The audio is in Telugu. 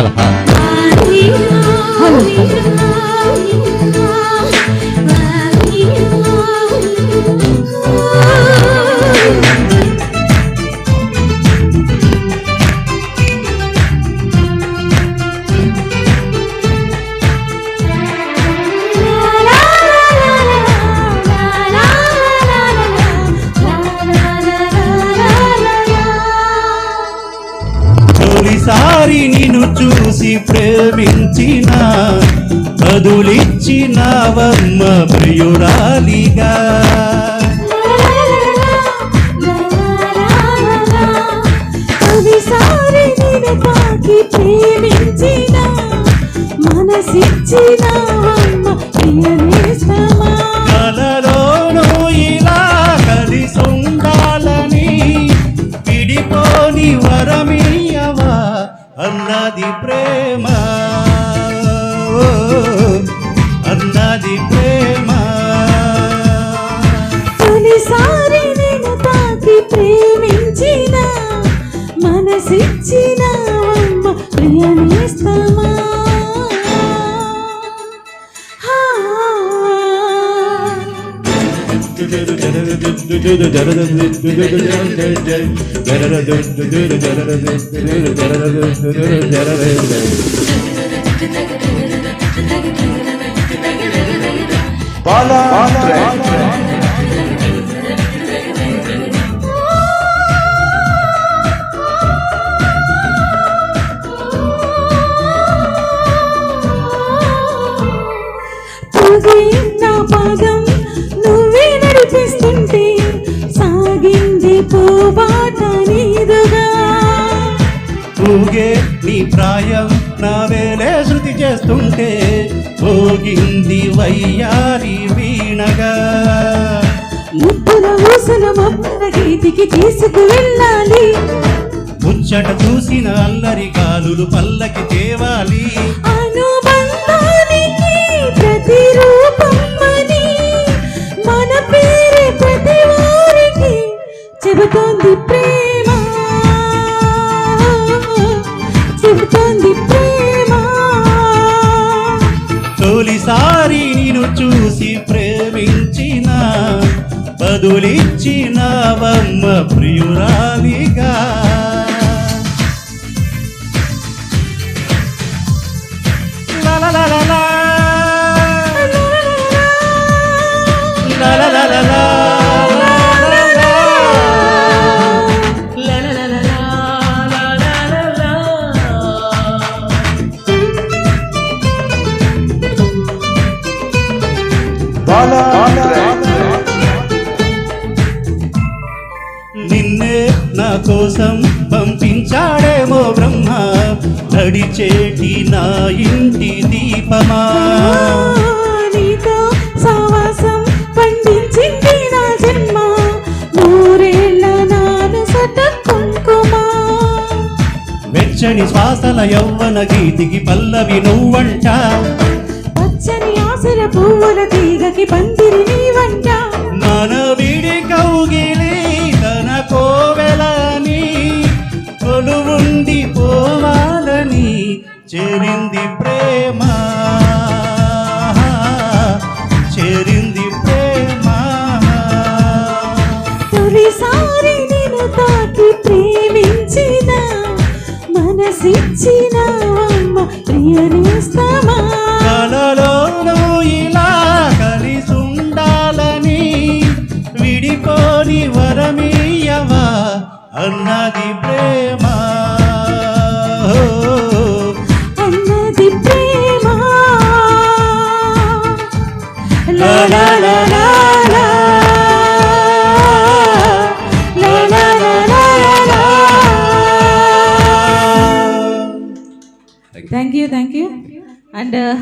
హలో హలో ప్రేమించిన కదులిచ్చినవమ్మ ప్రియురాలిగా. ప్రేమించిన మనసిచ్చినవమ్మ అన్నది ప్రేమ. అన్నది ప్రేమ. తొలిసారి నేను తాకి ప్రేమించిన మనసిచ్చిన అమ్మ ప్రియనేస్తమా తుది ఊగే నీ ప్రాయం నా వేలే శృతి చేస్తుంటే పోగింది వయ్యారి వీణగా. ముప్పుల ఊసల మొప్పల గీతికి తీసుకు వెళ్ళాలి. ముచ్చట చూసిన అల్లరి కాలులు పల్లకి తేవాలి. అనుబంధానికి బదులిచ్చినవమ్మ ప్రియురాలిగా. లా లా కోసం పంపించాడేమో బ్రహ్మ. నడిచేటి నా ఇంటి దీపమా. నీతో సావాసం పండించింది నా జన్మ. నూరేళ్ళ నాను సట కుంకుమా. వెచ్చని శ్వాసల యవ్వన గీతికి పల్లవి నువ్వంట. పచ్చని ఆశల పువ్వుల తీగకి పందిరి నీ వంట మన విడి కౌగిలి చేరింది ప్రేమ. చేరింది ప్రేమ. తొలిసారి నేను తాకి ప్రేమించిన మనసిచ్చిన అమ్మ ప్రియనేస్తమా? కలలోనూ ఇలా కలిసుండాలని విడిపోని వరమీయవా? అన్నది ప్రేమ. thank you thank you. And uh,